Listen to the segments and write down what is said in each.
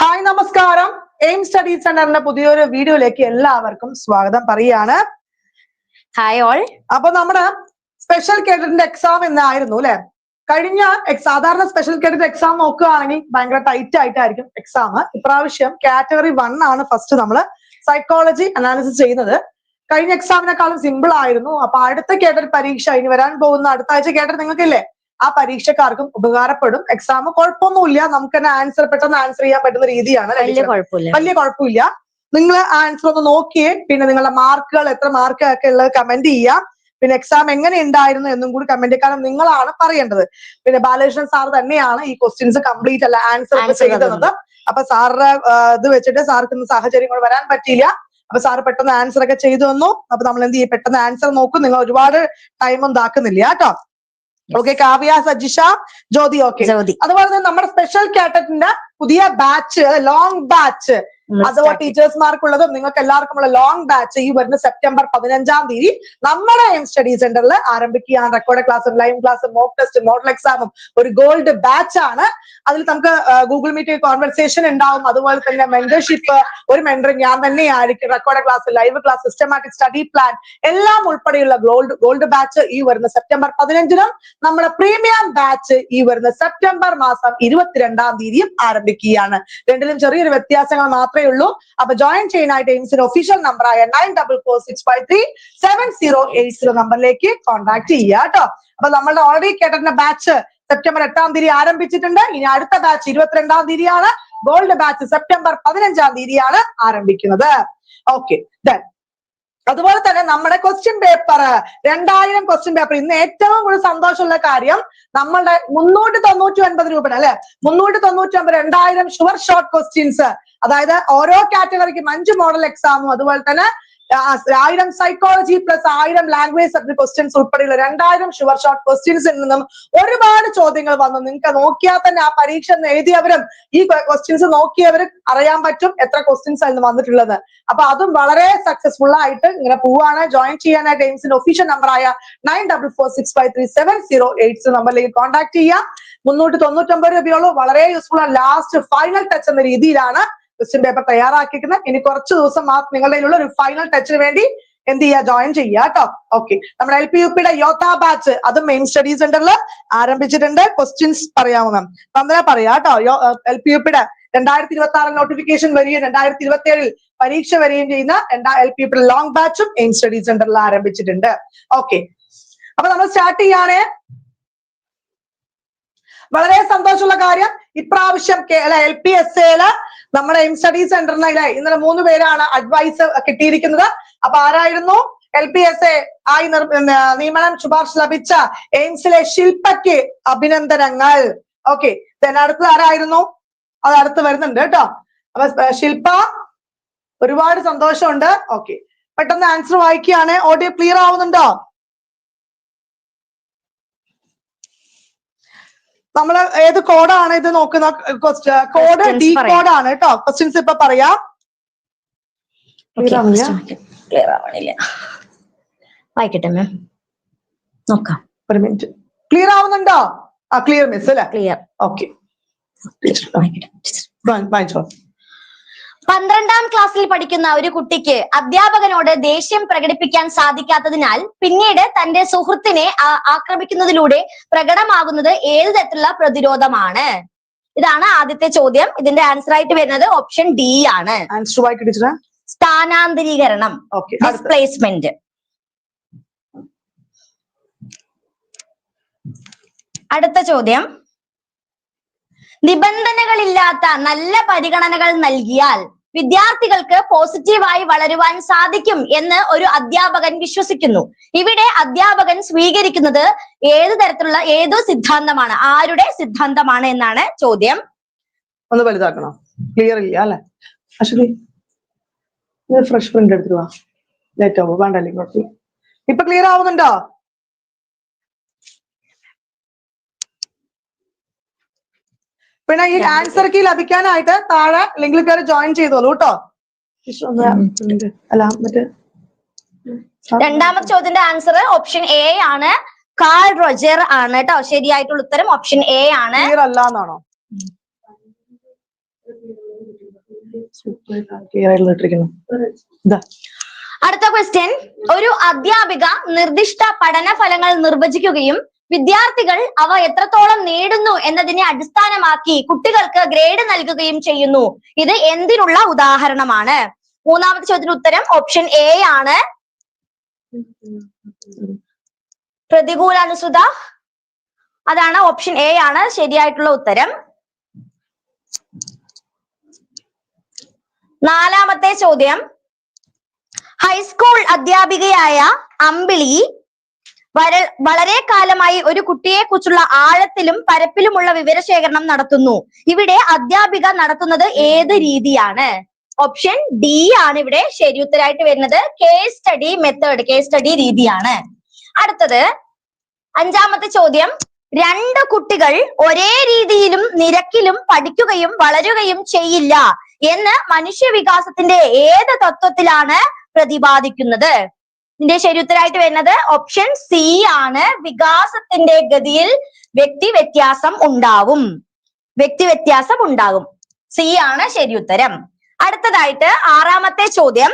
Hi നമസ്കാരം. Aim study സെന്ററിന്റെ പുതിയൊരു വീഡിയോയിലേക്ക് എല്ലാവർക്കും സ്വാഗതം. പറയാണ് ഹായ് ഓൾ. അപ്പൊ നമ്മുടെ സ്പെഷ്യൽ കേഡറ്റിന്റെ എക്സാം എന്നായിരുന്നു അല്ലെ? കഴിഞ്ഞ സാധാരണ സ്പെഷ്യൽ കേഡറ്റ് എക്സാം നോക്കുകയാണെങ്കിൽ ഭയങ്കര ടൈറ്റ് ആയിട്ടായിരിക്കും എക്സാം ഇപ്രാവശ്യം കാറ്റഗറി വൺ ആണ് ഫസ്റ്റ് നമ്മൾ സൈക്കോളജി അനാലിസിസ് ചെയ്യുന്നത്. കഴിഞ്ഞ എക്സാമിനെക്കാളും സിമ്പിൾ ആയിരുന്നു. അപ്പൊ അടുത്ത കേഡറ്റ് പരീക്ഷ ഇനി വരാൻ പോകുന്ന അടുത്ത ആഴ്ച കേഡറ്റ് നിങ്ങൾക്കില്ലേ? ആ പരീക്ഷക്കാർക്കും ഉപകാരപ്പെടും. എക്സാം കുഴപ്പമൊന്നുമില്ല. നമുക്ക് തന്നെ ആൻസർ പെട്ടെന്ന് ആൻസർ ചെയ്യാൻ പറ്റുന്ന രീതിയാണ്. വലിയ. കുഴപ്പമില്ല. നിങ്ങൾ ആൻസർ ഒന്ന് നോക്കിയേ. പിന്നെ നിങ്ങളുടെ മാർക്കുകൾ എത്ര മാർക്ക് ഒക്കെ ഉള്ളത് കമന്റ് ചെയ്യാം. പിന്നെ എക്സാം എങ്ങനെ ഉണ്ടായിരുന്നു എന്നും കൂടി കമന്റ് കാരണം നിങ്ങളാണ് പറയേണ്ടത്. പിന്നെ ബാലകൃഷ്ണൻ സാർ തന്നെയാണ് ഈ ക്വസ്റ്റ്യൻസ് കംപ്ലീറ്റ് അല്ല ആൻസർ ഒക്കെ ചെയ്തത്. അപ്പൊ സാറിന്റെ ഇത് വെച്ചിട്ട് സാർക്ക് ഇന്ന് സാഹചര്യം കൂടെ വരാൻ പറ്റിയില്ല. അപ്പൊ സാർ പെട്ടെന്ന് ആൻസർ ഒക്കെ ചെയ്തു തന്നു. അപ്പൊ നമ്മൾ എന്ത് ചെയ്യും? പെട്ടെന്ന് ആൻസർ നോക്കും. നിങ്ങൾ ഒരുപാട് ടൈം ഒന്നും ഇതാക്കുന്നില്ല. കേട്ടോ? ഓക്കെ കാവ്യ സജിഷ ജ്യോതി ഓക്കെ അതുപോലെ തന്നെ നമ്മുടെ സ്പെഷ്യൽ കാറ്ററ്റിന്റെ പുതിയ ബാച്ച് ലോങ് ബാച്ച് അഥവാ ടീച്ചേഴ്സ്മാർക്കുള്ളതും നിങ്ങൾക്ക് എല്ലാവർക്കും ഉള്ള ലോങ് ബാച്ച് ഈ വരുന്ന സെപ്റ്റംബർ പതിനഞ്ചാം തീയതി നമ്മുടെ എം സ്റ്റഡി സെന്ററിൽ ആരംഭിക്കുകയാണ്. റെക്കോർഡ് ക്ലാസ്സും ലൈവ് ക്ലാസ്സും മോക്ക് ടെസ്റ്റ് മോഡൽ എക്സാമും ഒരു ഗോൾഡ് ബാച്ച് ആണ്. അതിൽ നമുക്ക് ഗൂഗിൾ മീറ്റ് കോൺവെർസേഷൻ ഉണ്ടാവും. അതുപോലെ തന്നെ മെന്റർഷിപ്പ് ഒരു മെന്റർ ഞാൻ തന്നെ ആയിരിക്കും record class live class systematic study plan എല്ലാം ഉൾപ്പെടെയുള്ള ഗോൾഡ് ഗോൾഡ് ബാച്ച് ഈ വരുന്ന സെപ്റ്റംബർ പതിനഞ്ചിനും നമ്മുടെ പ്രീമിയം ബാച്ച് ഈ വരുന്ന സെപ്റ്റംബർ മാസം ഇരുപത്തിരണ്ടാം തീയതിയും ആരംഭിക്കുകയാണ്. രണ്ടിലും ചെറിയൊരു വ്യത്യാസങ്ങൾ മാത്രമേ ഉള്ളൂ. അപ്പൊ ജോയിൻ ചെയ്യാനായിട്ട് എയിംസിന്റെ ഒഫീഷ്യൽ നമ്പറായ nine double four six five three seven zero eight zero നമ്പറിലേക്ക് കോൺടാക്ട് ചെയ്യുക കേട്ടോ അപ്പൊ നമ്മളുടെ ഓൾറെഡി കേട്ടിരുന്ന ബാച്ച് സെപ്റ്റംബർ എട്ടാം തീയതി ആരംഭിച്ചിട്ടുണ്ട്. ഇനി അടുത്ത ബാച്ച് ഇരുപത്തിരണ്ടാം തീയതിയാണ്. ഗോൾഡ് ബാച്ച് സെപ്റ്റംബർ പതിനഞ്ചാം തീയതിയാണ് ആരംഭിക്കുന്നത്. ഓക്കെ ഡൻ അതുപോലെ തന്നെ നമ്മുടെ ക്വസ്റ്റ്യൻ പേപ്പർ രണ്ടായിരം ക്വസ്റ്റ്യൻ പേപ്പർ ഇന്ന് ഏറ്റവും കൂടുതൽ സന്തോഷമുള്ള കാര്യം നമ്മളുടെ മുന്നൂറ്റി തൊണ്ണൂറ്റി ഒൻപത് രൂപയുടെ അല്ലെ? മുന്നൂറ്റി തൊണ്ണൂറ്റി ഒൻപത് രണ്ടായിരം ഷുവർ ഷോർട്ട് ക്വസ്റ്റ്യൻസ് അതായത് ഓരോ കാറ്റഗറിക്കും അഞ്ച് മോഡൽ എക്സാമും അതുപോലെ തന്നെ ആയിരം സൈക്കോളജി പ്ലസ് ആയിരം ലാംഗ്വേജ് സബ്ജക്ട് ക്വസ്റ്റ്യൻസ് ഉൾപ്പെടെയുള്ള രണ്ടായിരം ഷുവർ ഷോർട്ട് ക്വസ്റ്റ്യൻസിൽ നിന്നും ഒരുപാട് ചോദ്യങ്ങൾ വന്നു. നിങ്ങൾക്ക് നോക്കിയാൽ തന്നെ ആ പരീക്ഷ എഴുതിയവരും ഈ ക്വസ്റ്റ്യൻസ് നോക്കിയവരും അറിയാൻ പറ്റും എത്ര ക്വസ്റ്റ്യൻസ് ആണ് വന്നിട്ടുള്ളത്. അപ്പൊ അതും വളരെ സക്സസ്ഫുൾ ആയിട്ട് ഇങ്ങനെ പോവാണ് ജോയിൻ ചെയ്യാനായിട്ട് എയിംസിന്റെ ഒഫീഷ്യൽ നമ്പറായ nine double four six five three seven zero eight നമ്പറിലേക്ക് കോൺടാക്ട് ചെയ്യാം മുന്നൂറ്റി തൊണ്ണൂറ്റൊമ്പത് രൂപയോളം വളരെ യൂസ്ഫുൾ ആണ്. ലാസ്റ്റ് ഫൈനൽ ടച്ച് എന്ന രീതിയിലാണ് ക്വസ്റ്റ്യൻ പേപ്പർ തയ്യാറാക്കിയിരിക്കുന്നത് ഇനി കുറച്ച് ദിവസം മാത്രം നിങ്ങളുടെ കയ്യിലുള്ള ഒരു ഫൈനൽ ടച്ചിന് വേണ്ടി എന്ത് ചെയ്യുക ജോയിൻ ചെയ്യുക കേട്ടോ ഓക്കെ നമ്മുടെ എൽ പി യു പിയുടെ യോത്താ ബാച്ച് അത് മെയിൻ സ്റ്റഡി സെന്ററിൽ ആരംഭിച്ചിട്ടുണ്ട്. ക്വസ്റ്റ്യൻസ് പറയാമോ മാം വന്ദന പറയാ കേട്ടോ എൽ പി യു പിയുടെ രണ്ടായിരത്തി ഇരുപത്തി ആറിൽ നോട്ടിഫിക്കേഷൻ വരികയും രണ്ടായിരത്തി ഇരുപത്തി ഏഴിൽ പരീക്ഷ വരികയും ചെയ്യുന്ന രണ്ടാ എൽ പി യുടെ ലോങ് ബാച്ചും എയിം സ്റ്റഡി സെന്ററിൽ ആരംഭിച്ചിട്ടുണ്ട്. ഓക്കെ അപ്പൊ നമ്മൾ സ്റ്റാർട്ട് ചെയ്യാണ്. വളരെ സന്തോഷമുള്ള കാര്യം. ഇപ്രാവശ്യം എൽ പി എസ് എയിൽ നമ്മുടെ എം സ്റ്റഡി സെന്ററിന് അല്ലെ? ഇന്നലെ മൂന്ന് പേരാണ് അഡ്വൈസ് കിട്ടിയിരിക്കുന്നത്. അപ്പൊ ആരായിരുന്നു? എൽ പി എസ് എ ആയി നിയമനം ശുപാർശ ലഭിച്ച എയിംസിലെ ശില്പയ്ക്ക് അഭിനന്ദനങ്ങൾ. ഓക്കെ അടുത്തത് ആരായിരുന്നു? അത് അടുത്ത് വരുന്നുണ്ട് കേട്ടോ. അപ്പൊ ശില്പ ഒരുപാട് സന്തോഷമുണ്ട്. ഓക്കെ പെട്ടെന്ന് ആൻസർ വായിക്കുകയാണ്. ഓഡിയോ ക്ലിയർ ആവുന്നുണ്ടോ? നമ്മൾ ഏത് കോഡാണ് ഇത് നോക്കുന്ന കോഡ് ഡി. കോഡാണ് കേട്ടോ ക്വസ്റ്റ്യൻസ് ഇപ്പൊ പറയാം. ക്ലിയർ ആവണില്ല. വായിക്കട്ടെ മാം നോക്കാം. ഒരു മിനിറ്റ് ക്ലിയർ ആവുന്നുണ്ടോ? ആ ക്ലിയർ മിസ് അല്ലേ? ക്ലിയർ ഓക്കെ വായിക്കട്ടെ. വായിച്ചോ പന്ത്രണ്ടാം ക്ലാസ്സിൽ പഠിക്കുന്ന ഒരു കുട്ടിക്ക് അധ്യാപകനോട് ദേഷ്യം പ്രകടിപ്പിക്കാൻ സാധിക്കാത്തതിനാൽ പിന്നീട് തന്റെ സുഹൃത്തിനെ ആക്രമിക്കുന്നതിലൂടെ പ്രകടമാകുന്നത് ഏത് തരത്തിലുള്ള പ്രതിരോധമാണ്? ഇതാണ് ആദ്യത്തെ ചോദ്യം. ഇതിന്റെ ആൻസർ ആയിട്ട് വരുന്നത് ഓപ്ഷൻ ഡി ആണ്. സ്ഥാനാന്തരീകരണം ഡിസ്പ്ലേസ്മെന്റ് അടുത്ത ചോദ്യം. നിബന്ധനകളില്ലാത്ത നല്ല പരിഗണനകൾ നൽകിയാൽ വിദ്യാർത്ഥികൾക്ക് പോസിറ്റീവായി വളരുവാൻ സാധിക്കും എന്ന് ഒരു അധ്യാപകൻ വിശ്വസിക്കുന്നു. ഇവിടെ അധ്യാപകൻ സ്വീകരിക്കുന്നത് ഏത് തരത്തിലുള്ള ഏതോ സിദ്ധാന്തമാണ് ആരുടെ സിദ്ധാന്തമാണ് എന്നാണ് ചോദ്യം. ഒന്ന് വലുതാക്കണോ. ക്ലിയർ ഇല്ല അല്ലെ? അശ്വതി ഫ്രഷ് പ്രിന്റ് എടുത്തിട്ട് വാ. ലേറ്റ് ആവോ വേണ്ടല്ലേ ഇപ്പൊ ക്ലിയർ ആവുന്നുണ്ടോ? പിന്നെ ഈ ആൻസർ കീ ലഭിക്കാനായിട്ട് താഴെ ലിങ്കിൽ കയറി ജോയിൻ ചെയ്തോളൂ കേട്ടോ അല്ല മറ്റേ രണ്ടാമത്തെ ചോദ്യത്തിന്റെ ആൻസർ ഓപ്ഷൻ എ ആണ്. കാൾ റോജർ ആണ് കേട്ടോ ശരിയായിട്ടുള്ള ഉത്തരം ഓപ്ഷൻ എ ആണ്. അല്ലാന്നാണോ? അടുത്ത ക്വസ്റ്റ്യൻ ഒരു അധ്യാപിക നിർദ്ദിഷ്ട പഠന ഫലങ്ങൾ നിർവചിക്കുകയും വിദ്യാർത്ഥികൾ അവ എത്രത്തോളം നേടുന്നു എന്നതിനെ അടിസ്ഥാനമാക്കി കുട്ടികൾക്ക് ഗ്രേഡ് നൽകുകയും ചെയ്യുന്നു. ഇത് എന്തിനുള്ള ഉദാഹരണമാണ്. മൂന്നാമത്തെ ചോദ്യത്തിന് ഉത്തരം ഓപ്ഷൻ എ ആണ്. പ്രതികൂലാനുസൃത. അതാണ് ഓപ്ഷൻ എ ആണ്. ശരിയായിട്ടുള്ള ഉത്തരം. നാലാമത്തെ ചോദ്യം. ഹൈസ്കൂൾ അധ്യാപികയായ അമ്പിളി വളരെ കാലമായി ഒരു കുട്ടിയെ കുറിച്ചുള്ള ആഴത്തിലും പരപ്പിലുമുള്ള വിവരശേഖരണം നടത്തുന്നു. ഇവിടെ അധ്യാപിക നടത്തുന്നത് ഏത് രീതിയാണ്? ഓപ്ഷൻ ഡി ആണ് ഇവിടെ ശരി ഉത്തരമായിട്ട് വരുന്നത്. Case study method case study രീതിയാണ്. അടുത്തത് അഞ്ചാമത്തെ ചോദ്യം. രണ്ട് കുട്ടികൾ ഒരേ രീതിയിലും നിരക്കിലും പഠിക്കുകയും വളരുകയും ചെയ്യില്ല എന്ന് മനുഷ്യവികാസത്തിന്റെ ഏത് തത്വത്തിലാണ് പ്രതിപാദിക്കുന്നത്? ഇതിന്റെ ശരി ഉത്തരമായിട്ട് വരുന്നത് ഓപ്ഷൻ സി ആണ്. വികാസത്തിന്റെ ഗതിയിൽ വ്യക്തി വ്യത്യാസം ഉണ്ടാവും. വ്യക്തി വ്യത്യാസം ഉണ്ടാകും. സി ആണ് ശരി ഉത്തരം അടുത്തതായിട്ട് ആറാമത്തെ ചോദ്യം.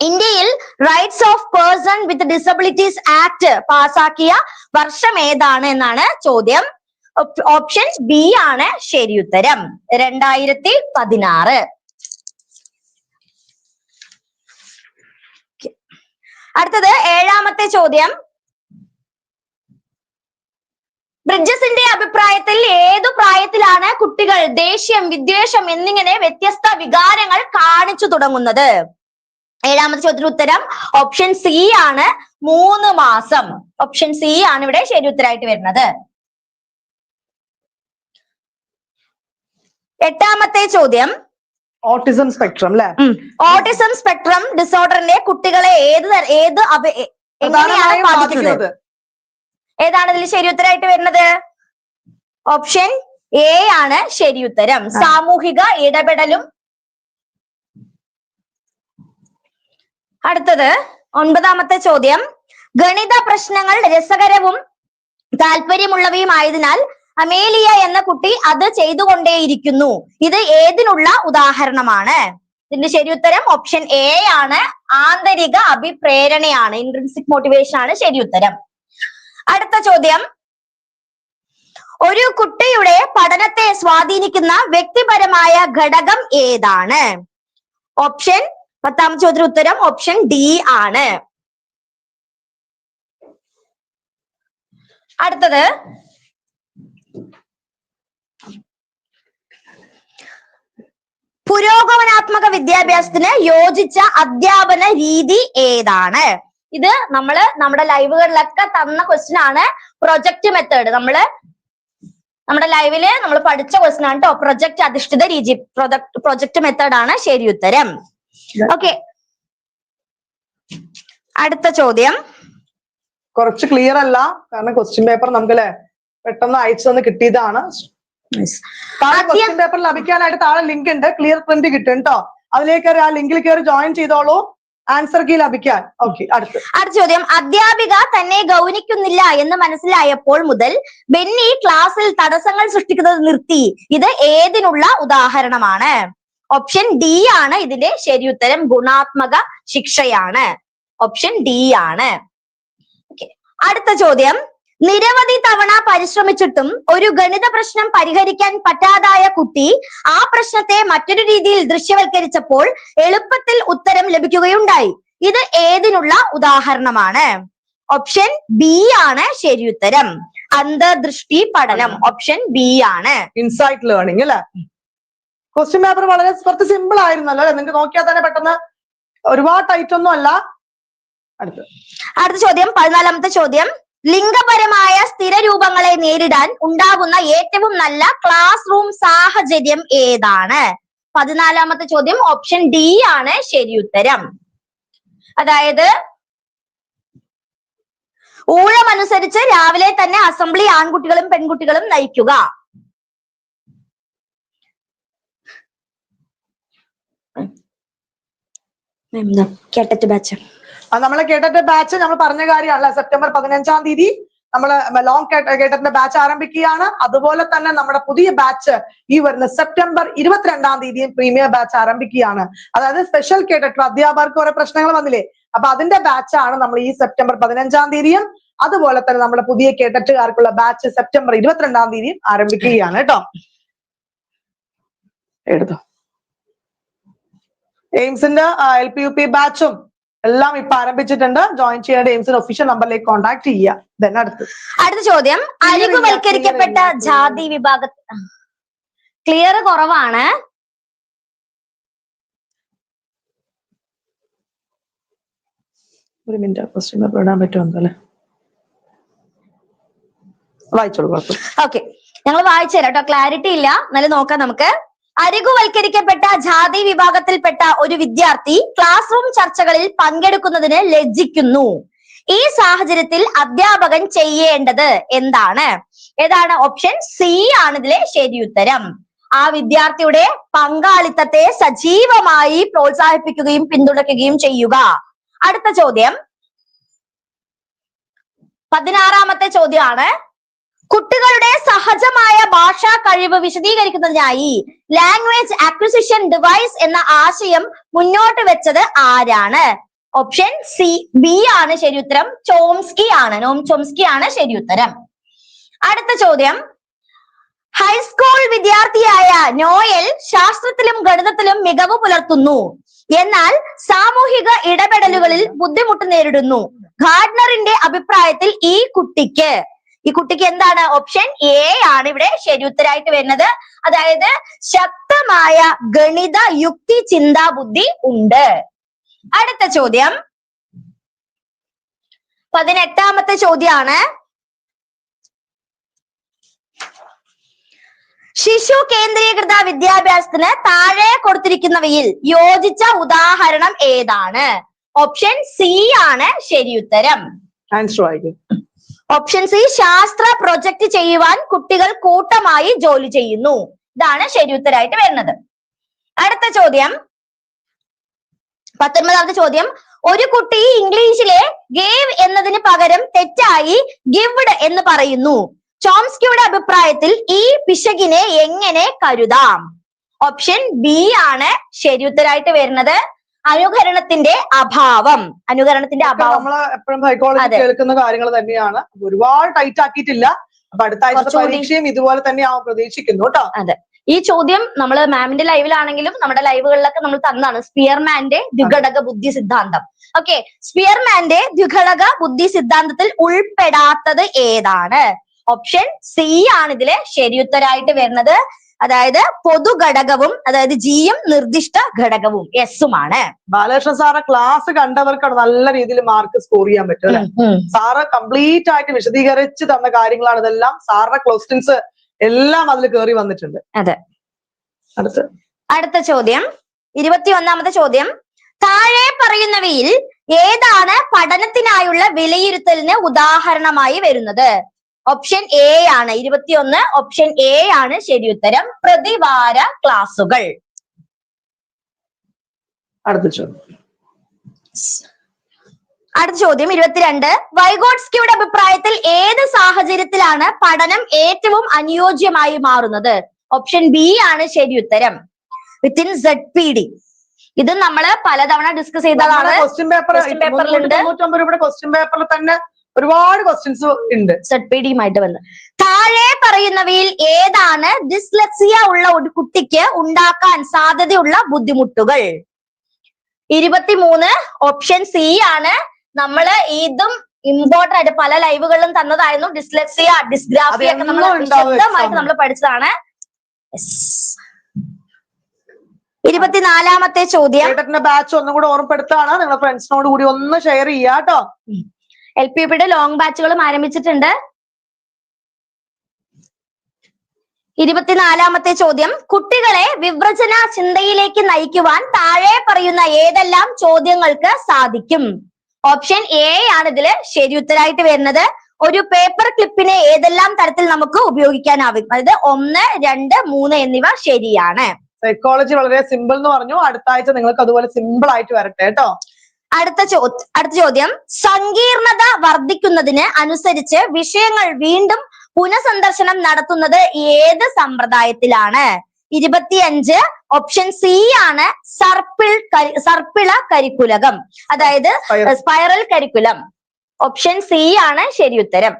ഇന്ത്യയിൽ rights of person with disabilities act പാസാക്കിയ വർഷം ഏതാണ് എന്നാണ് ചോദ്യം. ഓപ്- ഓപ്ഷൻ ബി ആണ് ശരി ഉത്തരം രണ്ടായിരത്തി പതിനാറ്. അടുത്തത് ഏഴാമത്തെ ചോദ്യം. ബ്രിഡ്ജസിന്റെ അഭിപ്രായത്തിൽ ഏതു പ്രായത്തിലാണ് കുട്ടികൾ ദേഷ്യം വിദ്വേഷം എന്നിങ്ങനെ വ്യത്യസ്ത വികാരങ്ങൾ കാണിച്ചു തുടങ്ങുന്നത്? ഏഴാമത്തെ ചോദ്യത്തിന് ഉത്തരം ഓപ്ഷൻ സി ആണ്. മൂന്ന് മാസം. ഓപ്ഷൻ സി ആണ് ഇവിടെ ശരി ഉത്തരമായിട്ട് വരുന്നത്. എട്ടാമത്തെ ചോദ്യം. ഓട്ടിസം സ്പെക്ട്രം അല്ലെ ഓട്ടിസം സ്പെക്ട്രം ഡിസോർഡറിന്റെ കുട്ടികളെ ഏത് ഏത് എങ്ങനെയാണ് ബാധിക്കുന്നത്? ഏതാണ് ഇതിൽ ശരി ഉത്തരമായിട്ട് വരുന്നത്? ഓപ്ഷൻ എ ആണ് ശരി ഉത്തരം സാമൂഹിക ഇടപെടലും. അടുത്തത് ഒൻപതാമത്തെ ചോദ്യം. ഗണിത പ്രശ്നങ്ങൾ രസകരവും താല്പര്യമുള്ളവയുമായതിനാൽ അമേലിയ എന്ന കുട്ടി അത് ചെയ്തുകൊണ്ടേയിരിക്കുന്നു. ഇത് ഏതിനുള്ള ഉദാഹരണമാണ്? ഇതിന്റെ ശരി ഉത്തരം ഓപ്ഷൻ എ ആണ്. ആന്തരിക അഭിപ്രേരണയാണ്. ഇൻട്രൻസിക് മോട്ടിവേഷൻ ആണ് ശരി ഉത്തരം അടുത്ത ചോദ്യം. ഒരു കുട്ടിയുടെ പഠനത്തെ സ്വാധീനിക്കുന്ന വ്യക്തിപരമായ ഘടകം ഏതാണ്? ഓപ്ഷൻ പത്താമത്തെ ചോദ്യത്തിന് ഉത്തരം ഓപ്ഷൻ ഡി ആണ്. അടുത്തത്. പുരോഗമനാത്മക വിദ്യാഭ്യാസത്തിന് യോജിച്ച അധ്യാപന രീതി ഏതാണ്? ഇത് നമ്മൾ നമ്മുടെ ലൈവുകളിലൊക്കെ തന്ന ക്വസ്റ്റ്യൻ ആണ് പ്രൊജക്ട് മെത്തേഡ് നമ്മൾ നമ്മുടെ ലൈവിൽ നമ്മൾ പഠിച്ച ക്വസ്റ്റ്യൻ ആണ് കേട്ടോ പ്രൊജക്ട് അധിഷ്ഠിത രീതി. പ്രൊജക്ട് മെത്തേഡ് ആണ് ശരി ഉത്തരം. ഓക്കെ അടുത്ത ചോദ്യം. കുറച്ച് ക്ലിയർ അല്ല. കാരണം ക്വസ്റ്റ്യൻ പേപ്പർ നമുക്ക് അല്ലെ പെട്ടെന്ന് അയച്ചു തന്ന് കിട്ടിയതാണ്. ക്വസ്റ്റ്യൻ പേപ്പർ ലഭിക്കാനായിട്ട് താഴെ ലിങ്ക് ഉണ്ട്. ക്ലിയർ പ്രിന്റ് കിട്ടും കേട്ടോ അതിലേക്ക് ആ ലിങ്കിൽ കയറി ജോയിൻ ചെയ്തോളൂ. ആൻസർ കീ ലഭിക്കാൻ. ഓക്കെ അടുത്ത. അടുത്ത ചോദ്യം. അധ്യാപിക തന്നെ ഗൗനിക്കുന്നില്ല എന്ന് മനസ്സിലായപ്പോൾ മുതൽ ബെന്നി ക്ലാസ്സിൽ തടസ്സങ്ങൾ സൃഷ്ടിക്കുന്നത് നിർത്തി. ഇത് ഏതിനുള്ള ഉദാഹരണമാണ്? ഓപ്ഷൻ ഡി ആണ് ഇതിന്റെ ശരിയുത്തരം. ഉത്തരം ഗുണാത്മക ശിക്ഷയാണ്. ഓപ്ഷൻ ഡി ആണ്. അടുത്ത ചോദ്യം. നിരവധി തവണ പരിശ്രമിച്ചിട്ടും ഒരു ഗണിത പ്രശ്നം പരിഹരിക്കാൻ പറ്റാതായ കുട്ടി ആ പ്രശ്നത്തെ മറ്റൊരു രീതിയിൽ ദൃശ്യവൽക്കരിച്ചപ്പോൾ എളുപ്പത്തിൽ ഉത്തരം ലഭിക്കുകയുണ്ടായി. ഇത് ഏതിനുള്ള ഉദാഹരണമാണ്? ഓപ്ഷൻ ബി ആണ് ശരി ഉത്തരം. അന്തർദൃഷ്ടി പഠനം. ഓപ്ഷൻ ബി ആണ്. ഇൻസൈറ്റ് ലേണിംഗ് അല്ലെ? ക്വസ്റ്റ്യൻ പേപ്പർ വളരെ കുറച്ച് സിമ്പിൾ ആയിരുന്നല്ലോ അല്ലെ? നിങ്ങൾക്ക് നോക്കിയാൽ തന്നെ പെട്ടെന്ന് ഒരുപാട് ടൈറ്റ് ഒന്നും അല്ല. അടുത്ത ചോദ്യം പതിനാലാമത്തെ ചോദ്യം. ലിംഗപരമായ സ്ഥിരരൂപങ്ങളെ നേരിടാൻ ഉണ്ടാകുന്ന ഏറ്റവും നല്ല ക്ലാസ് റൂം സാഹചര്യം ഏതാണ്? പതിനാലാമത്തെ ചോദ്യം ഓപ്ഷൻ ഡി ആണ് ശരിയുത്തരം. അതായത് ഊഴമനുസരിച്ച് രാവിലെ തന്നെ അസംബ്ലി ആൺകുട്ടികളും പെൺകുട്ടികളും നയിക്കുക. കേട്ടറ്റ് ബാച്ച് നമ്മളെ കേട്ടിട്ട് ബാച്ച് നമ്മൾ പറഞ്ഞ കാര്യമല്ല സെപ്റ്റംബർ പതിനഞ്ചാം തീയതി നമ്മൾ ലോങ് കേട്ടറിന്റെ ബാച്ച് ആരംഭിക്കുകയാണ്. അതുപോലെ തന്നെ നമ്മുടെ പുതിയ ബാച്ച് ഈ വരുന്ന സെപ്റ്റംബർ ഇരുപത്തിരണ്ടാം തീയതിയും പ്രീമിയർ ബാച്ച് ആരംഭിക്കുകയാണ്. അതായത് സ്പെഷ്യൽ കേട്ടർ അധ്യാപകർക്ക് കുറെ പ്രശ്നങ്ങൾ വന്നില്ലേ? അപ്പൊ അതിന്റെ ബാച്ചാണ് നമ്മൾ ഈ സെപ്റ്റംബർ പതിനഞ്ചാം തീയതിയും. അതുപോലെ തന്നെ നമ്മുടെ പുതിയ കേട്ടറ്റുകാർക്കുള്ള ബാച്ച് സെപ്റ്റംബർ ഇരുപത്തിരണ്ടാം തീയതിയും ആരംഭിക്കുകയാണ് കേട്ടോ. എടുത്തോ. എയിംസിന്റെ എൽ പി യു പി ബാച്ചും എല്ലാം ഇപ്പൊ ആരംഭിച്ചിട്ടുണ്ട്. ജോയിൻ ചെയ്യേണ്ട എയിംസിന്റെ ഒഫീഷ്യൽ നമ്പറിലേക്ക് കോൺടാക്ട് ചെയ്യുക. അടുത്ത് അടുത്ത ചോദ്യം. അരികുവൽക്കരിക്കപ്പെട്ട. ജാതി വിഭാഗ ക്ലിയർ കുറവാണ്. ഒരു മിനിറ്റ് ക്വസ്റ്റ്യൻ പേപ്പർ ഇടാൻ പറ്റുമോ അല്ലേ വായിച്ചോളൂ ഓക്കെ ഞങ്ങൾ വായിച്ചു തരാം കേട്ടോ ക്ലാരിറ്റി ഇല്ല. എന്നാലും നോക്കാം നമുക്ക്. അരികുവൽക്കരിക്കപ്പെട്ട ജാതി വിഭാഗത്തിൽപ്പെട്ട ഒരു വിദ്യാർത്ഥി ക്ലാസ് റൂം ചർച്ചകളിൽ പങ്കെടുക്കുന്നതിന് ലജ്ജിക്കുന്നു. ഈ സാഹചര്യത്തിൽ അധ്യാപകൻ ചെയ്യേണ്ടത് എന്താണ്? ഏതാണ് ഓപ്ഷൻ സി ആണ് ഇതിലെ ശരിയുത്തരം ആ വിദ്യാർത്ഥിയുടെ പങ്കാളിത്തത്തെ സജീവമായി പ്രോത്സാഹിപ്പിക്കുകയും പിന്തുണയ്ക്കുകയും ചെയ്യുക. അടുത്ത ചോദ്യം. പതിനാറാമത്തെ ചോദ്യമാണ്. കുട്ടികളുടെ സഹജമായ ഭാഷാ കഴിവ് വിശദീകരിക്കുന്നതിനായി ലാംഗ്വേജ് അക്വിസിഷൻ ഡിവൈസ് എന്ന ആശയം മുന്നോട്ട് വെച്ചത് ആരാണ്? ഓപ്ഷൻ സി ബി ആണ് ശരി ഉത്തരം. ചോംസ്കി ആണ്. നോം ചോംസ്കി ആണ് ശരി ഉത്തരം. അടുത്ത ചോദ്യം. ഹൈസ്കൂൾ വിദ്യാർത്ഥിയായ നോയൽ ശാസ്ത്രത്തിലും ഗണിതത്തിലും മികവ് പുലർത്തുന്നു. എന്നാൽ സാമൂഹിക ഇടപെടലുകളിൽ ബുദ്ധിമുട്ട് നേരിടുന്നു. ഗാർഡ്നറിന്റെ അഭിപ്രായത്തിൽ ഈ കുട്ടിക്ക് ഈ കുട്ടിക്ക് എന്താണ് ഓപ്ഷൻ എ ആണ് ഇവിടെ ശരി ഉത്തരായിട്ട് വരുന്നത്. അതായത് ശക്തമായ ഗണിത യുക്തി ചിന്താ ബുദ്ധി ഉണ്ട്. അടുത്ത ചോദ്യം. പതിനെട്ടാമത്തെ ചോദ്യമാണ് ശിശു കേന്ദ്രീകൃത വിദ്യാഭ്യാസത്തിന് താഴെ കൊടുത്തിരിക്കുന്നവയിൽ യോജിച്ച ഉദാഹരണം ഏതാണ്? ഓപ്ഷൻ സി ആണ് ശരി ഉത്തരം. ആൻസർ വായിക്കും ഓപ്ഷൻ സി ശാസ്ത്ര പ്രൊജക്ട് ചെയ്യുവാൻ കുട്ടികൾ കൂട്ടമായി ജോലി ചെയ്യുന്നു. ഇതാണ് ശരി ഉത്തരായിട്ട് വരുന്നത്. അടുത്ത ചോദ്യം. പത്തൊൻപതാമത്തെ ചോദ്യം. ഒരു കുട്ടി ഇംഗ്ലീഷിലെ ഗേവ് എന്നതിന് പകരം തെറ്റായി ഗിവ്ഡ് എന്ന് പറയുന്നു. ചോംസ്കിയുടെ അഭിപ്രായത്തിൽ ഈ പിശകിനെ എങ്ങനെ കരുതാം? ഓപ്ഷൻ ബി ആണ് ശരി ഉത്തരായിട്ട് വരുന്നത്. അനുകരണത്തിന്റെ അഭാവം. അനുകരണത്തിന്റെ അഭാവം. നമ്മൾ എപ്പോഴും സൈക്കോളജി കേൾക്കുന്ന കാര്യങ്ങൾ തന്നെയാണ്. ഒരുപാട് ടൈറ്റ് ആക്കിയിട്ടില്ല. അപ്പൊ അടുത്ത ആഴ്ച പരീക്ഷയും ഇതുപോലെ തന്നെ ആവും പ്രതീക്ഷിക്കുന്നു കേട്ടോ. അതെ. ഈ ചോദ്യം നമ്മൾ മാമിന്റെ ലൈവിലാണെങ്കിലും നമ്മുടെ ലൈവുകളിലൊക്കെ നമ്മൾ തന്നാണ് സ്പിയർമാന്റെ ദ്വിഘടക ബുദ്ധി സിദ്ധാന്തം. ഓക്കെ സ്പിയർമാന്റെ ദ്വിഘടക ബുദ്ധി സിദ്ധാന്തത്തിൽ ഉൾപ്പെടാത്തത് ഏതാണ്? ഓപ്ഷൻ സി ആണ് ഇതിലെ ശരിയുത്തരായിട്ട് വരുന്നത്. അതായത് പൊതു ഘടകവും അതായത് ജിയും നിർദ്ദിഷ്ട ഘടകവും എസുമാണ് ബാലകൃഷ്ണൻ സാറെ ക്ലാസ് കണ്ടവർക്കാണ് നല്ല രീതിയിൽ മാർക്ക് സ്കോർ ചെയ്യാൻ പറ്റും അല്ലെ? സാറ് കംപ്ലീറ്റ് ആയിട്ട് വിശദീകരിച്ച് തന്ന കാര്യങ്ങളാണ് ഇതെല്ലാം. സാറിന്റെ ക്വസ്റ്റ്യൻസ് എല്ലാം അതിൽ കയറി വന്നിട്ടുണ്ട്. അതെ. അടുത്ത. അടുത്ത ചോദ്യം. ഇരുപത്തി ഒന്നാമത്തെ ചോദ്യം. താഴെ പറയുന്നവയിൽ ഏതാണ് പഠനത്തിനായുള്ള വിലയിരുത്തലിന് ഉദാഹരണമായി വരുന്നത്? ഓപ്ഷൻ എ ആണ്. ഇരുപത്തിയൊന്ന്. ഓപ്ഷൻ എ ആണ് ശരി ഉത്തരം. പ്രതിവാര ക്ലാസുകൾ. അടുത്ത ചോദ്യം. അടുത്ത ചോദ്യം ഇരുപത്തിരണ്ട്. വൈഗോട്സ്കിയുടെ അഭിപ്രായത്തിൽ ഏത് സാഹചര്യത്തിലാണ് പഠനം ഏറ്റവും അനുയോജ്യമായി മാറുന്നത്? ഓപ്ഷൻ ബി ആണ് ശരി ഉത്തരം. വിത്തിൻ സെഡ് പി ഡി ഇത് നമ്മൾ പലതവണ ഡിസ്കസ് ചെയ്തതാണ്. ക്വസ്റ്റ്യൻ പേപ്പറിൽ ക്വസ്റ്റ്യൻ പേപ്പറിൽ തന്നെ ഒരുപാട് ക്വസ്റ്റ്യൻസ് ഉണ്ട്. സെഡ് പി ഡിയുമായിട്ട് വന്ന്. താഴെ പറയുന്നവയിൽ ഏതാണ് ഡിസ്ലെക്സിയ ഉള്ള ഒരു കുട്ടിക്ക് ഉണ്ടാക്കാൻ സാധ്യതയുള്ള ബുദ്ധിമുട്ടുകൾ? ഇരുപത്തിമൂന്ന് ഓപ്ഷൻ സി ആണ്. നമ്മൾ ഇതും ഇമ്പോർട്ടന്റ് ആയിട്ട് പല ലൈവുകളിലും തന്നതായിരുന്നു. ഡിസ്ലെക്സിയ ഡിസ്ഗ്രാഫിയ ഒക്കെ നമ്മൾ exam. നമ്മൾ പഠിച്ചതാണ്. ഇരുപത്തിനാലാമത്തെ ചോദ്യം. ബാച്ച് ഒന്നും കൂടെ ഓർമ്മപ്പെടുത്താണ്. നിങ്ങളുടെ ഫ്രണ്ട്സിനോട് കൂടി ഒന്ന് ഷെയർ ചെയ്യുക കേട്ടോ എൽ പി യുടെ ലോങ് ബാച്ചുകളും ആരംഭിച്ചിട്ടുണ്ട്. ഇരുപത്തിനാലാമത്തെ ചോദ്യം. കുട്ടികളെ വിവ്രജന ചിന്തയിലേക്ക് നയിക്കുവാൻ താഴെ പറയുന്ന ഏതെല്ലാം ചോദ്യങ്ങൾക്ക് സാധിക്കും? ഓപ്ഷൻ എ ആണ് ഇതിൽ ശരി ഉത്തരായിട്ട് വരുന്നത്. ഒരു പേപ്പർ ക്ലിപ്പിനെ ഏതെല്ലാം തരത്തിൽ നമുക്ക് ഉപയോഗിക്കാനാവും? അതായത് ഒന്ന് രണ്ട് മൂന്ന് എന്നിവ ശരിയാണ്. സൈക്കോളജി വളരെ സിമ്പിൾ എന്ന് പറഞ്ഞു. അടുത്ത ആഴ്ച നിങ്ങൾക്ക് അതുപോലെ സിമ്പിൾ ആയിട്ട് വരട്ടെ കേട്ടോ. അടുത്ത ചോ അടുത്ത ചോദ്യം. സങ്കീർണത വർദ്ധിക്കുന്നതിന് അനുസരിച്ച് വിഷയങ്ങൾ വീണ്ടും പുനഃസന്ദർശനം നടത്തുന്നത് ഏത് സമ്പ്രദായത്തിലാണ്? ഇരുപത്തിയഞ്ച് ഓപ്ഷൻ സി ആണ് സർപ്പിൾ കരി- സർപ്പിള കരിക്കുലകം. അതായത് സ്പൈറൽ കരിക്കുലം. ഓപ്ഷൻ സി ആണ് ശരി ഉത്തരം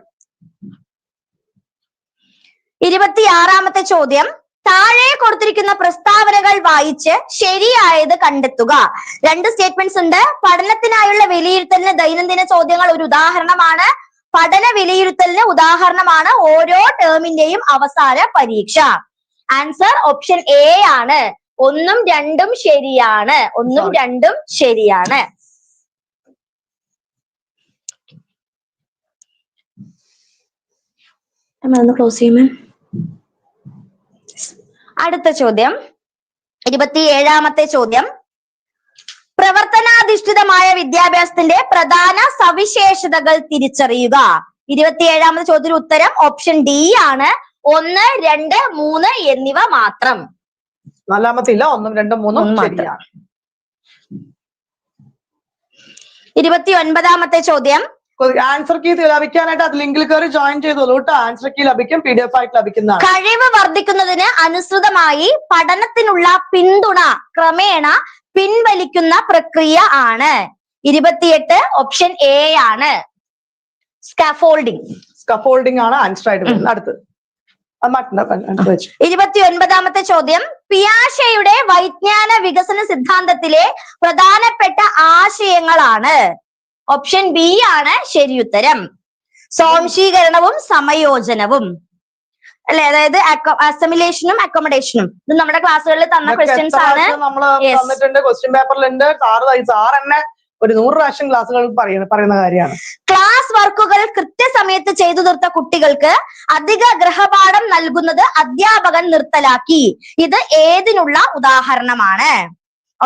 ഇരുപത്തിയാറാമത്തെ ചോദ്യം. താഴെ കൊടുത്തിരിക്കുന്ന പ്രസ്താവനകൾ വായിച്ച് ശരിയായത് കണ്ടെത്തുക. രണ്ട് സ്റ്റേറ്റ്മെന്റ്സ് ഉണ്ട്. പഠനത്തിനായുള്ള വിലയിരുത്തലിന് ദൈനംദിന ചോദ്യങ്ങൾ ഒരു ഉദാഹരണമാണ്. പഠന വിലയിരുത്തലിന് ഉദാഹരണമാണ് ഓരോ ടേമിന്റെയും അവസാന പരീക്ഷ. ആൻസർ ഓപ്ഷൻ എ ആണ്. ഒന്നും രണ്ടും ശരിയാണ്. ഒന്നും രണ്ടും ശരിയാണ്. ക്ലോസ് ചെയ്യുമേ അടുത്ത ചോദ്യം. ഇരുപത്തി ഏഴാമത്തെ ചോദ്യം. പ്രവർത്തനാധിഷ്ഠിതമായ വിദ്യാഭ്യാസത്തിന്റെ പ്രധാന സവിശേഷതകൾ തിരിച്ചറിയുക. ഇരുപത്തിയേഴാമത്തെ ചോദ്യത്തിന് ഉത്തരം ഓപ്ഷൻ ഡി ആണ്. ഒന്ന് രണ്ട് മൂന്ന് എന്നിവ മാത്രം. നാലാമത്തെ ഇല്ല ഒന്നും രണ്ടും മൂന്നും മൂന്ന് മാത്രം. ഇരുപത്തി ഒൻപതാമത്തെ ചോദ്യം. ആൻസർ കീ ലഭിക്കാനായിട്ട് അത് ലിങ്കിൽ കയറി ജോയിൻ ചെയ്തോളൂ കേട്ടോ ആൻസർ കീ ലഭിക്കും പി ഡി എഫ് ആയിട്ട് ലഭിക്കുന്നതാണ്. കഴിവ് വർദ്ധിക്കുന്നതിന് അനുസൃതമായി പഠനത്തിനുള്ള പിന്തുണ ക്രമേണ പിൻവലിക്കുന്ന പ്രക്രിയ ആണ്. ഇരുപത്തിയെട്ട് ഓപ്ഷൻ എ ആണ്. സ്കാഫോൾഡിംഗ് സ്കഫോൾഡിംഗ് ആണ് ആൻസർ ആയിട്ട് വരുന്നത്. അടുത്ത്. അത് മാറ്റണ്ട ഇരുപത്തി ഒൻപതാമത്തെ ചോദ്യം. പിയാഷയുടെ വൈജ്ഞാന വികസന സിദ്ധാന്തത്തിലെ പ്രധാനപ്പെട്ട ആശയങ്ങളാണ്. ഓപ്ഷൻ ബി ആണ് ശരിയുത്തരം. സ്വാംശീകരണവും സമയോജനവും. അല്ലെ? അതായത് അസമിലേഷനും അക്കോമഡേഷനും ഇത് നമ്മുടെ ക്ലാസ്സുകളിൽ തന്ന ക്വസ്റ്റ്യൻസ് ആണ്. ക്വസ്റ്റ്യൻ പേപ്പറിലുണ്ട് സാറ് സാർ ഒരു നൂറ് പ്രാവശ്യം ക്ലാസ്സുകൾ പറയുന്ന പറയുന്ന കാര്യമാണ്. ക്ലാസ് വർക്കുകൾ കൃത്യസമയത്ത് ചെയ്തു തീർത്ത കുട്ടികൾക്ക് അധിക ഗൃഹപാഠം നൽകുന്നത് അധ്യാപകൻ നിർത്തലാക്കി. ഇത് ഏതിനുള്ള ഉദാഹരണമാണ്?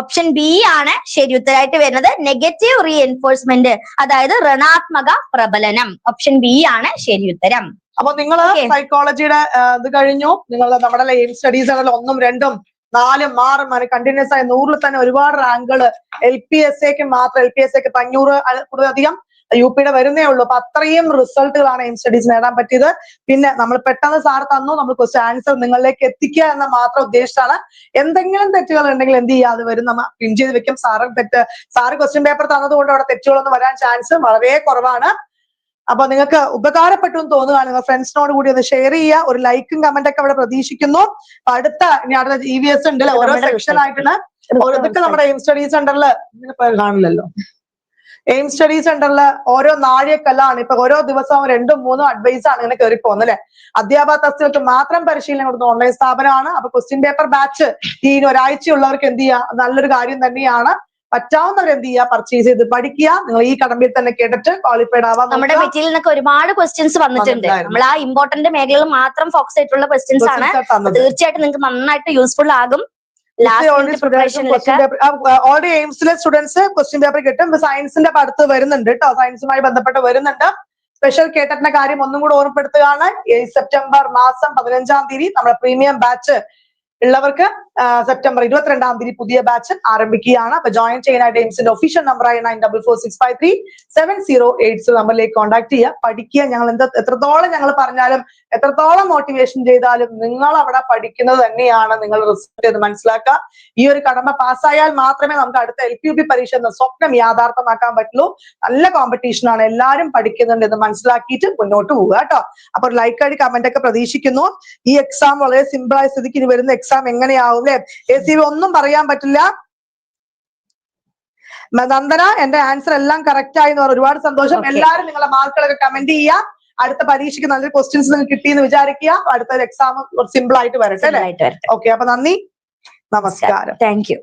ഓപ്ഷൻ ബി ആണ് ശരി ഉത്തരമായിട്ട് വരുന്നത്. നെഗറ്റീവ് റീഎൻഫോഴ്സ്മെന്റ് അതായത് ഋണാത്മക പ്രബലനം. ഓപ്ഷൻ ബി ആണ് ശരി ഉത്തരം. അപ്പൊ നിങ്ങൾ. സൈക്കോളജിയുടെ ഇത് കഴിഞ്ഞു. നിങ്ങൾ നമ്മുടെ എയിം സ്റ്റഡീസ് ആണല്ലോ ഒന്നും രണ്ടും നാലും ആറും അങ്ങനെ കണ്ടിന്യൂസ് ആയി നൂറിൽ തന്നെ ഒരുപാട് റാങ്കുകൾ എൽ പി എസ് എക്ക് മാത്രം എൽ പി എസ് എക്ക് അഞ്ഞൂറ് കൂടുതലധികം യു പിയുടെ വരുന്നേ ഉള്ളൂ. അപ്പൊ അത്രയും റിസൾട്ടുകളാണ് എയിം സ്റ്റഡീസ് നേടാൻ പറ്റിയത്. പിന്നെ നമ്മൾ പെട്ടെന്ന് സാർ തന്നു. നമ്മൾ ക്വസ്റ്റ്യൻ ആൻസർ നിങ്ങളിലേക്ക് എത്തിക്കുക എന്ന മാത്രം ഉദ്ദേശിച്ചാണ്. എന്തെങ്കിലും തെറ്റുകൾ ഉണ്ടെങ്കിൽ എന്ത് ചെയ്യുക അത് വരും. നമ്മൾ പിൻ ചെയ്ത് വെക്കും. സാറ് തെറ്റ് സാറ് ക്വസ്റ്റ്യൻ പേപ്പർ തന്നതുകൊണ്ട് അവിടെ തെറ്റുകളൊന്നും വരാൻ ചാൻസ് വളരെ കുറവാണ്. അപ്പൊ നിങ്ങൾക്ക് ഉപകാരപ്പെട്ടു എന്ന് തോന്നുകയാണ്. നിങ്ങൾ ഫ്രണ്ട്സിനോട് കൂടി ഒന്ന് ഷെയർ ചെയ്യുക. ഒരു ലൈക്കും കമന്റ് ഒക്കെ അവിടെ പ്രതീക്ഷിക്കുന്നു. അപ്പൊ അടുത്ത ഇനി അടുത്ത ജി വി എസ് ഉണ്ട് ഓരോ സെക്ഷൻ. ആയിട്ടുള്ള ഓരോ നമ്മുടെ എയിം സ്റ്റഡീസ് സെന്ററിൽ കാണില്ലല്ലോ എയിം സ്റ്റഡി സെന്ററിൽ ഓരോ നാഴികക്കല്ലാണ്. ഇപ്പൊ ഓരോ ദിവസവും രണ്ടും മൂന്നും അഡ്വൈസ് ആണ് ഇങ്ങനെ കയറി പോകുന്നത് അല്ലെ? അധ്യാപക തസ്തികൾക്ക് മാത്രം പരിശീലനം കൊടുക്കുന്ന ഓൺലൈൻ സ്ഥാപനമാണ്. അപ്പൊ ക്വസ്റ്റ്യൻ പേപ്പർ ബാച്ച് ഈ ഒരാഴ്ചയുള്ളവർക്ക് എന്ത് ചെയ്യുക നല്ലൊരു കാര്യം തന്നെയാണ്. പറ്റാവുന്നവർ എന്ത് ചെയ്യുക പർച്ചേസ് ചെയ്ത് പഠിക്കുക. നിങ്ങൾ ഈ കടമ്പിൽ തന്നെ കേട്ടിട്ട് ക്വാളിഫൈഡ് ആവാം നമ്മുടെ. മെറ്റീരിയൽ നിന്നൊക്കെ ഒരുപാട് ക്വസ്റ്റ്യൻസ് വന്നിട്ടുണ്ട്. നമ്മൾ ആ ഇമ്പോർട്ടന്റ് മേഖലകൾ മാത്രം ഫോക്കസ് ആയിട്ടുള്ള ക്വസ്റ്റ്യൻസ് ആണ്. തീർച്ചയായിട്ടും നിങ്ങൾക്ക് നന്നായിട്ട് യൂസ്ഫുൾ ആകും. ഓൾറെഡി എയിംസിലെ സ്റ്റുഡൻസ് ക്വസ്റ്റ്യൻ പേപ്പർ കിട്ടും. സയൻസിന്റെ അടുത്ത് വരുന്നുണ്ട് കേട്ടോ സയൻസുമായി ബന്ധപ്പെട്ട് വരുന്നുണ്ട്. സ്പെഷ്യൽ കേട്ടറ്റിന്റെ കാര്യം ഒന്നും കൂടെ ഓർമ്മപ്പെടുത്തുകയാണ്. സെപ്റ്റംബർ മാസം പതിനഞ്ചാം തീയതി നമ്മുടെ പ്രീമിയം ബാച്ച് ഉള്ളവർക്ക് സെപ്റ്റംബർ ഇരുപത്തിരണ്ടാം തീയതി പുതിയ ബാച്ച് ആരംഭിക്കുകയാണ്. അപ്പൊ ജോയിൻ ചെയ്യാനായിട്ട് എയിംസിന്റെ ഒഫീഷ്യൽ നമ്പറായ nine double four six five three seven zero eight നമ്പറിലേക്ക് കോൺടാക്ട് ചെയ്യുക. പഠിക്കുക. ഞങ്ങൾ എന്താ എത്രത്തോളം ഞങ്ങൾ പറഞ്ഞാലും എത്രത്തോളം മോട്ടിവേഷൻ ചെയ്താലും നിങ്ങൾ അവിടെ പഠിക്കുന്നത് തന്നെയാണ് നിങ്ങൾ റിസൾട്ട് എന്ന് മനസ്സിലാക്കുക. ഈ ഒരു കടമ പാസ്സായാൽ മാത്രമേ നമുക്ക് അടുത്ത എൽ പി യു പി പരീക്ഷ എന്ന സ്വപ്നം യാഥാർത്ഥ്യമാക്കാൻ പറ്റുള്ളൂ. നല്ല കോമ്പറ്റീഷൻ ആണ്. എല്ലാവരും പഠിക്കുന്നുണ്ട് എന്ന് മനസ്സിലാക്കിയിട്ട് മുന്നോട്ട് പോവുക കേട്ടോ. അപ്പൊ ലൈക്ക് ആയിട്ട് കമന്റ് ഒക്കെ പ്രതീക്ഷിക്കുന്നു. ഈ എക്സാം വളരെ സിമ്പിൾ ആയ സ്ഥിതിക്ക് ഇനി വരുന്ന എക്സാം എങ്ങനെയാവും ചോദ്യം എ സി ബി ഒന്നും പറയാൻ പറ്റില്ല. നന്ദന എന്റെ ആൻസർ എല്ലാം കറക്റ്റ് ആയി എന്ന് പറഞ്ഞു ഒരുപാട് സന്തോഷം. എല്ലാരും നിങ്ങളെ മാർക്കുകളൊക്കെ കമന്റ് ചെയ്യുക. അടുത്ത പരീക്ഷയ്ക്ക് നല്ലൊരു ക്വസ്റ്റ്യൻസ് നിങ്ങൾക്ക് കിട്ടിയെന്ന് വിചാരിക്കുക. അടുത്ത എക്സാം സിമ്പിൾ ആയിട്ട് വരട്ടെ അല്ലെ? ഓക്കെ അപ്പൊ നന്ദി. നമസ്കാരം താങ്ക് യു